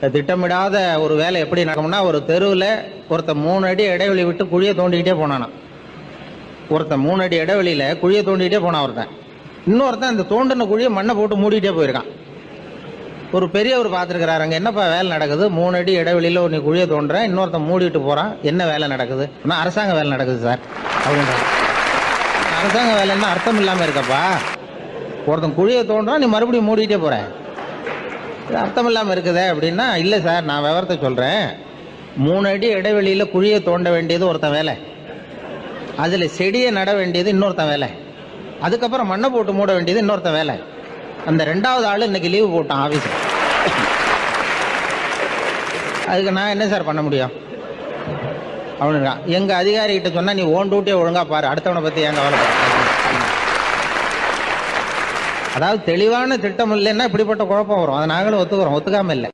திட்டமிடாத ஒரு வேலை எப்படி நடக்கும்னா ஒரு தெருவில் ஒருத்தன் மூணு அடி இடைவெளி விட்டு குழியை தோண்டிக்கிட்டே போனானான் ஒருத்தன் மூணு அடி இடைவெளியில் குழியை தோண்டிக்கிட்டே போனான் ஒருத்தன். இன்னொருத்தன் அந்த தோண்டின குழியை மண்ணை போட்டு மூடிட்டே போயிருக்கான். ஒரு பெரியவர் பார்த்துருக்கிறாரு அங்கே என்னப்பா வேலை நடக்குது? மூணு அடி இடைவெளியில் நீ குழியை தோன்றேன் இன்னொருத்தன் மூடிட்டு போகிறான் என்ன வேலை நடக்குது? ஆனால் அரசாங்க வேலை நடக்குது சார். அப்படின்றான் அரசாங்க வேலைன்னா அர்த்தம் இல்லாமல் இருக்கப்பா. ஒருத்தன் குழியை தோன்றான் நீ மறுபடியும் மூடிக்கிட்டே போகிறேன் இது அர்த்தம் இல்லாமல் இருக்குதே அப்படின்னா இல்லை சார் நான் விவரத்தை சொல்கிறேன் மூணு அடி இடைவெளியில் குழியை தோண்ட வேண்டியது ஒருத்தன் வேலை. அதில் செடியை நட வேண்டியது இன்னொருத்தன் வேலை. அதுக்கப்புறம் மண்ணை போட்டு மூட வேண்டியது இன்னொருத்தன் வேலை. அந்த ரெண்டாவது ஆள் இன்னைக்கு லீவு போட்டான் ஆஃபீஸில் அதுக்கு நான் என்ன சார் பண்ண முடியும்? அவனுங்க எங்கள் அதிகாரிகிட்ட சொன்னால் நீ ஓன் டூட்டியை ஒழுங்காக பாரு. அடுத்தவனை பற்றி ஏன் கவலை அதாவது தெளிவான திட்டம் இல்லைன்னா இப்படிப்பட்ட குழப்பம் வரும். அதை நாங்களும் ஒத்துக்கிறோம். ஒத்துக்காம இல்லை.